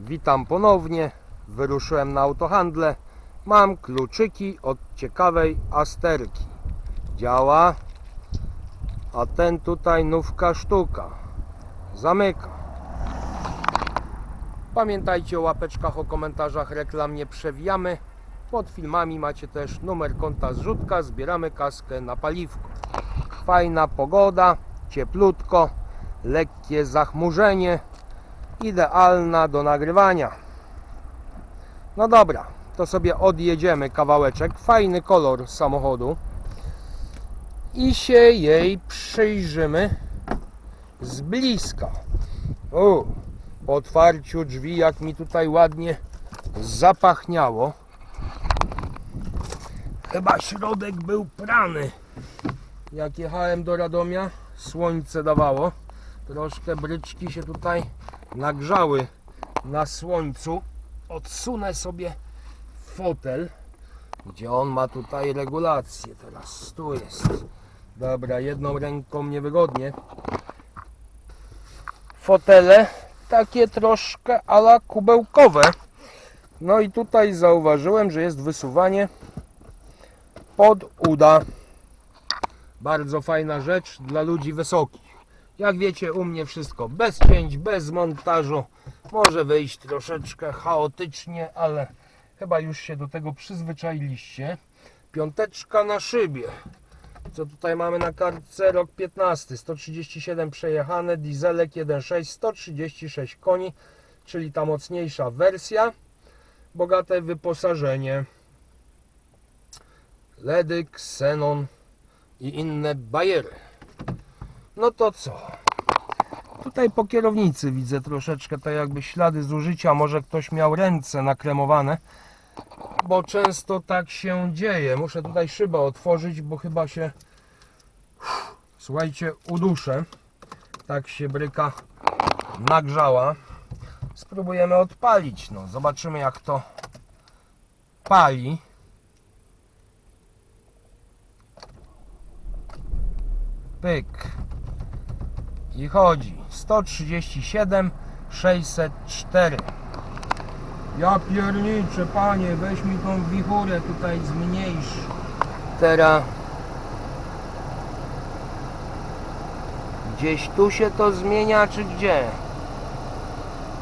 Witam ponownie. Wyruszyłem na autohandle. Mam kluczyki od ciekawej asterki. Działa. A ten tutaj nówka sztuka. Zamyka. Pamiętajcie o łapeczkach, o komentarzach, reklam nie przewijamy. Pod filmami macie też numer konta zrzutka. Zbieramy kaskę na paliwko. Fajna pogoda, cieplutko, lekkie zachmurzenie idealna do nagrywania. No dobra, to sobie odjedziemy kawałeczek. Fajny kolor samochodu. I się jej przyjrzymy z bliska. O, po otwarciu drzwi, jak mi tutaj ładnie zapachniało. Chyba środek był prany. Jak jechałem do Radomia, słońce dawało. Troszkę bryczki się tutaj nagrzały na słońcu. Odsunę sobie fotel, gdzie on ma tutaj regulację. Teraz tu jest. Dobra, jedną ręką niewygodnie. Fotele takie troszkę ala kubełkowe. No i tutaj zauważyłem, że jest wysuwanie pod uda. Bardzo fajna rzecz dla ludzi wysokich. Jak wiecie, u mnie wszystko bez cięć, bez montażu. Może wyjść troszeczkę chaotycznie, ale chyba już się do tego przyzwyczailiście. Piąteczka na szybie. Co tutaj mamy na kartce? Rok 15, 137 przejechane, dieselek 1.6, 136 koni, czyli ta mocniejsza wersja. Bogate wyposażenie. LEDy, Xenon i inne bajery. No to co? Tutaj po kierownicy widzę troszeczkę tak jakby ślady zużycia. Może ktoś miał ręce nakremowane, bo często tak się dzieje. Muszę tutaj szybę otworzyć, bo chyba się słuchajcie, uduszę. Tak się bryka nagrzała. Spróbujemy odpalić. No, zobaczymy jak to pali. Pyk. I chodzi. 137 604. Ja pierniczę, panie, weź mi tą wichurę tutaj zmniejsz. Teraz gdzieś tu się to zmienia, czy gdzie?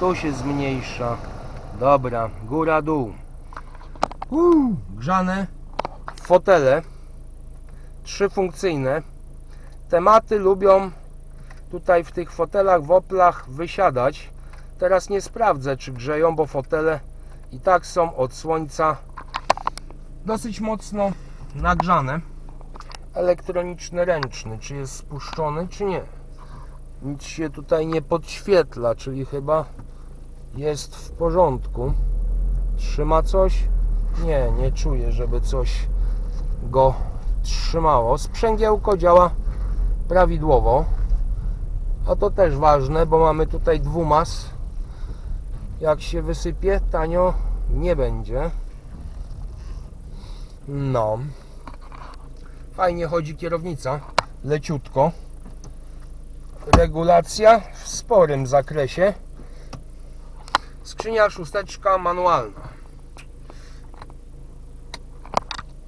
Tu się zmniejsza. Dobra, góra, dół. Uuu, grzane fotele. Trzyfunkcyjne. Tematy lubią tutaj w tych fotelach, w oplach wysiadać. Teraz nie sprawdzę, czy grzeją, bo fotele i tak są od słońca dosyć mocno nagrzane. Elektroniczny ręczny, czy jest spuszczony, czy nie. Nic się tutaj nie podświetla, czyli chyba jest w porządku. Trzyma coś? Nie, nie czuję, żeby coś go trzymało. Sprzęgiełko działa prawidłowo. A to też ważne, bo mamy tutaj dwumas. Jak się wysypie, tanio nie będzie. No. Fajnie chodzi kierownica, leciutko. Regulacja w sporym zakresie. Skrzynia szósteczka manualna.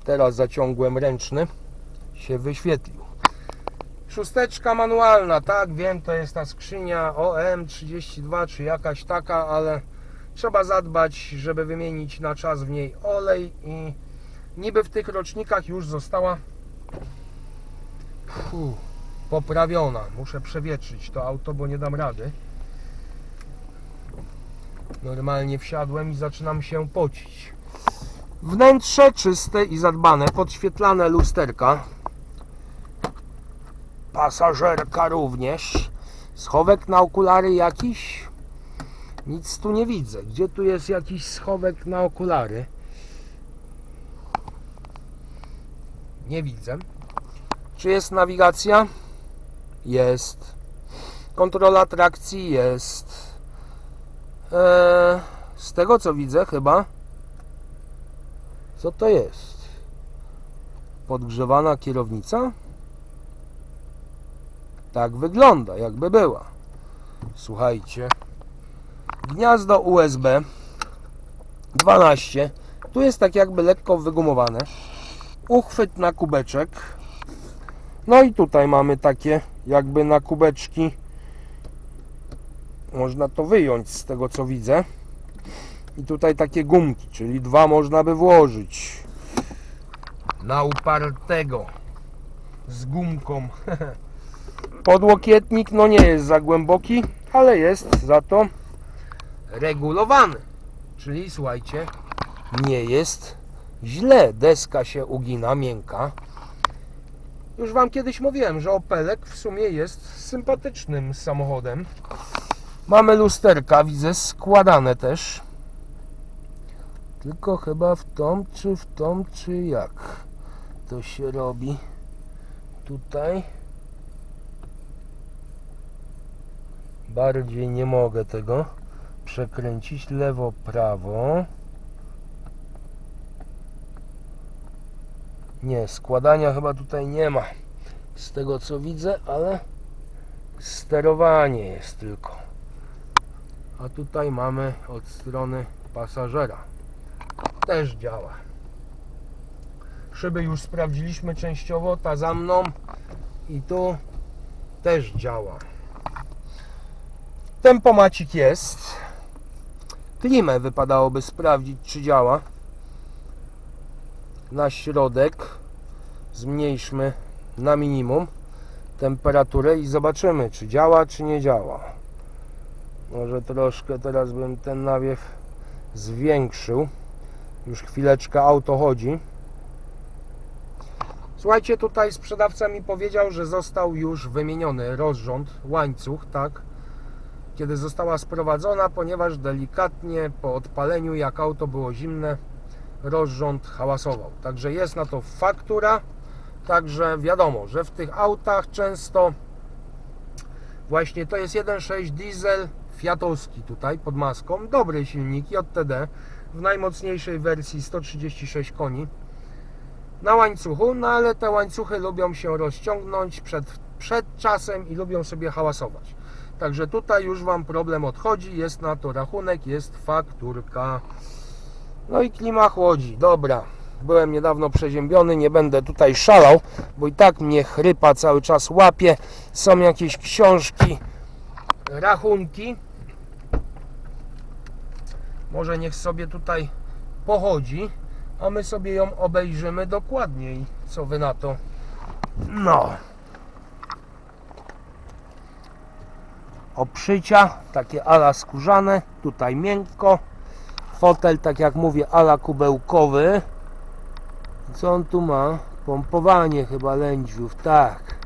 Teraz zaciągłem ręczny. Się wyświetlił. Szósteczka manualna, tak, wiem, to jest ta skrzynia OM32 czy jakaś taka, ale trzeba zadbać, żeby wymienić na czas w niej olej i niby w tych rocznikach już została fu, poprawiona. Muszę przewietrzyć to auto, bo nie dam rady. Normalnie wsiadłem i zaczynam się pocić. Wnętrze czyste i zadbane, podświetlane lusterka. Pasażerka również. Schowek na okulary jakiś? Nic tu nie widzę. Gdzie tu jest jakiś schowek na okulary? Nie widzę. Czy jest nawigacja? Jest. Kontrola trakcji jest. Eee, z tego co widzę chyba. Co to jest? Podgrzewana kierownica? Tak wygląda, jakby była. Słuchajcie. Gniazdo USB 12. Tu jest tak jakby lekko wygumowane. Uchwyt na kubeczek. No i tutaj mamy takie jakby na kubeczki. Można to wyjąć z tego co widzę. I tutaj takie gumki, czyli dwa można by włożyć. Na upartego z gumką. Podłokietnik no nie jest za głęboki, ale jest za to regulowany. Czyli słuchajcie, nie jest źle. Deska się ugina, miękka. Już Wam kiedyś mówiłem, że Opelek w sumie jest sympatycznym samochodem. Mamy lusterka, widzę, składane też. Tylko chyba w tą, czy w tą, czy jak to się robi. Tutaj. Bardziej nie mogę tego przekręcić lewo, prawo. Nie, składania chyba tutaj nie ma. Z tego co widzę, ale sterowanie jest tylko. A tutaj mamy od strony pasażera. Też działa. Szyby już sprawdziliśmy częściowo, ta za mną i tu też działa. Tempomacik jest. Klimę wypadałoby sprawdzić, czy działa. Na środek zmniejszmy na minimum temperaturę i zobaczymy, czy działa, czy nie działa. Może troszkę teraz bym ten nawiew zwiększył. Już chwileczkę auto chodzi. Słuchajcie, tutaj sprzedawca mi powiedział, że został już wymieniony rozrząd, łańcuch, tak? Kiedy została sprowadzona, ponieważ delikatnie po odpaleniu, jak auto było zimne, rozrząd hałasował. Także jest na to faktura. Także wiadomo, że w tych autach często właśnie to jest 1.6 diesel Fiatowski tutaj pod maską. Dobry silnik JTD w najmocniejszej wersji 136 koni na łańcuchu, no ale te łańcuchy lubią się rozciągnąć przed, przed czasem i lubią sobie hałasować. Także tutaj już Wam problem odchodzi, jest na to rachunek, jest fakturka. No i klima chłodzi, dobra. Byłem niedawno przeziębiony, nie będę tutaj szalał, bo i tak mnie chrypa cały czas łapie. Są jakieś książki, rachunki. Może niech sobie tutaj pochodzi, a my sobie ją obejrzymy dokładniej. Co wy na to? No. Oprzycia, takie ala skórzane, tutaj miękko. Fotel, tak jak mówię, ala kubełkowy. Co on tu ma? Pompowanie chyba lędźwiów, tak.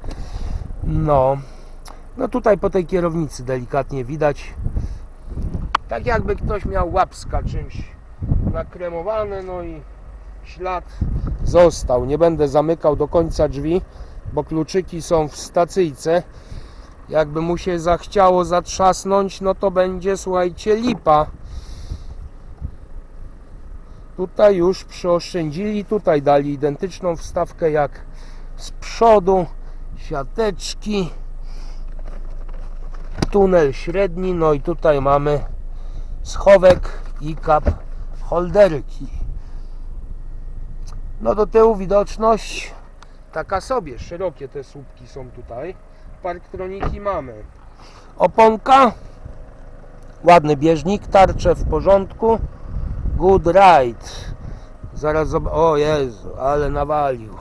No. No tutaj po tej kierownicy delikatnie widać. Tak jakby ktoś miał łapska czymś nakremowane, no i ślad został. Nie będę zamykał do końca drzwi, bo kluczyki są w stacyjce. Jakby mu się zachciało zatrzasnąć, no to będzie, słuchajcie, lipa. Tutaj już przyoszczędzili, tutaj dali identyczną wstawkę jak z przodu. Siateczki. Tunel średni, no i tutaj mamy schowek i kap holderki. No do tyłu widoczność taka sobie, szerokie te słupki są tutaj. Parktroniki mamy. Oponka, ładny bieżnik, tarcze w porządku. Good ride. Zaraz zob- O Jezu, ale nawalił.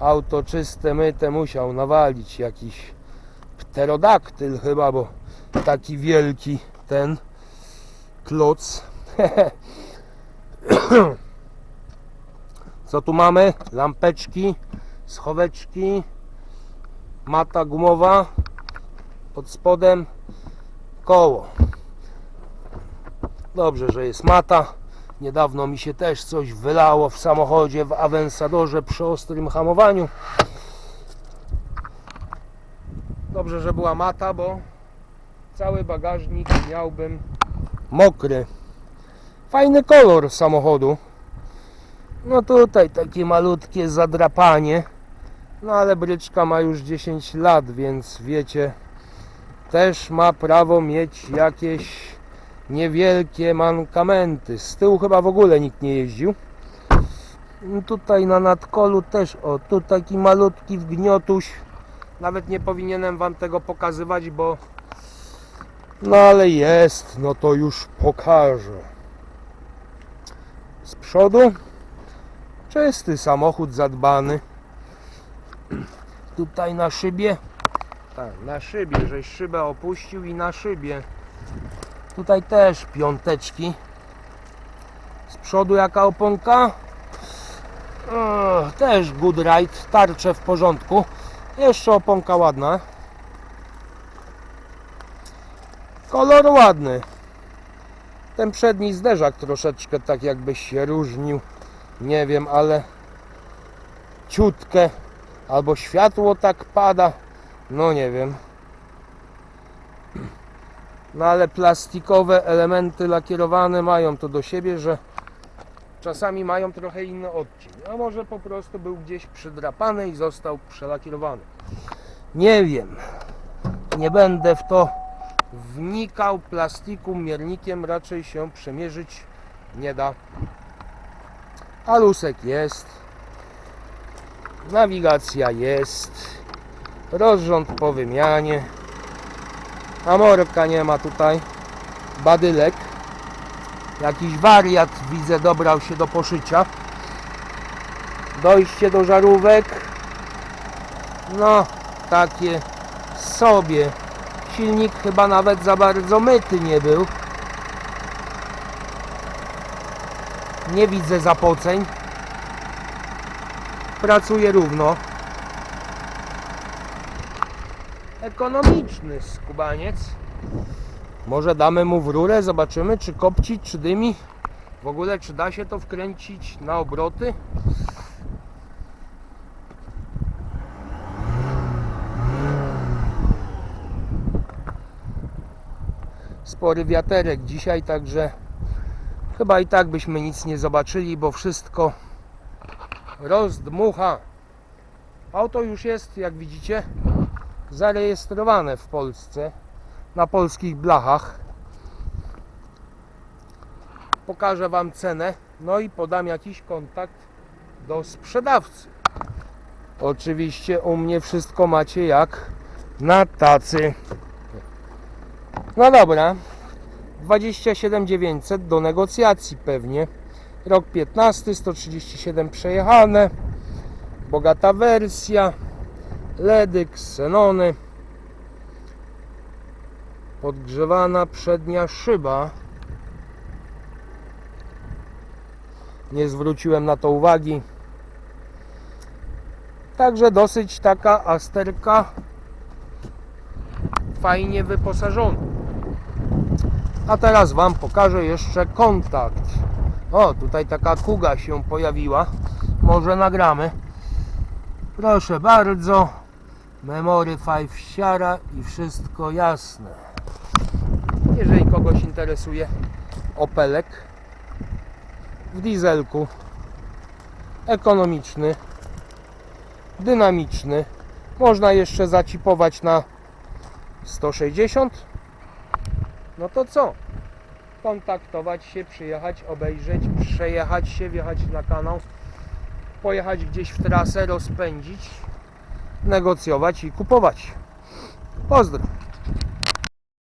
Auto czyste, myte musiał nawalić jakiś pterodaktyl chyba, bo taki wielki ten kloc. Co tu mamy? Lampeczki, schoweczki, mata gumowa, pod spodem koło. Dobrze, że jest mata. Niedawno mi się też coś wylało w samochodzie w Avensadorze przy ostrym hamowaniu. Dobrze, że była mata, bo cały bagażnik miałbym mokry. Fajny kolor samochodu. No tutaj takie malutkie zadrapanie. No ale bryczka ma już 10 lat, więc wiecie, też ma prawo mieć jakieś niewielkie mankamenty. Z tyłu chyba w ogóle nikt nie jeździł. Tutaj na nadkolu też, o, tu taki malutki wgniotuś. Nawet nie powinienem wam tego pokazywać, bo no ale jest, no to już pokażę. Z przodu czysty samochód zadbany. Tutaj na szybie, tak, na szybie, żeś szybę opuścił i na szybie. Tutaj też piąteczki. Z przodu jaka oponka? Też good ride, tarcze w porządku. Jeszcze oponka ładna. Kolor ładny. Ten przedni zderzak troszeczkę tak jakby się różnił. Nie wiem, ale ciutkę. Albo światło tak pada. No nie wiem. No ale plastikowe elementy lakierowane mają to do siebie, że czasami mają trochę inny odcień. A może po prostu był gdzieś przydrapany i został przelakierowany. Nie wiem. Nie będę w to wnikał. Plastiku miernikiem raczej się przemierzyć nie da. Alusek jest. Nawigacja jest. Rozrząd po wymianie. Amorka nie ma tutaj. Badylek. Jakiś wariat widzę dobrał się do poszycia. Dojście do żarówek. No, takie sobie. Silnik chyba nawet za bardzo myty nie był. Nie widzę zapoceń. Pracuje równo. Ekonomiczny skubaniec. Może damy mu w rurę, zobaczymy czy kopci, czy dymi. W ogóle czy da się to wkręcić na obroty? Spory wiaterek dzisiaj, także chyba i tak byśmy nic nie zobaczyli, bo wszystko rozdmucha. Auto już jest, jak widzicie, zarejestrowane w Polsce na polskich blachach. Pokażę Wam cenę, no i podam jakiś kontakt do sprzedawcy. Oczywiście u mnie wszystko macie jak na tacy. No dobra, 27 900 do negocjacji pewnie. Rok 15, 137 przejechane. Bogata wersja. LEDy, ksenony. Podgrzewana przednia szyba. Nie zwróciłem na to uwagi. Także dosyć taka asterka fajnie wyposażona. A teraz Wam pokażę jeszcze kontakt. O, tutaj taka kuga się pojawiła. Może nagramy. Proszę bardzo. Memory 5 siara i wszystko jasne. Jeżeli kogoś interesuje Opelek w dieselku ekonomiczny, dynamiczny. Można jeszcze zacipować na 160. No to co? Kontaktować się, przyjechać, obejrzeć, przejechać się, wjechać na kanał, pojechać gdzieś w trasę, rozpędzić, negocjować i kupować. Pozdro.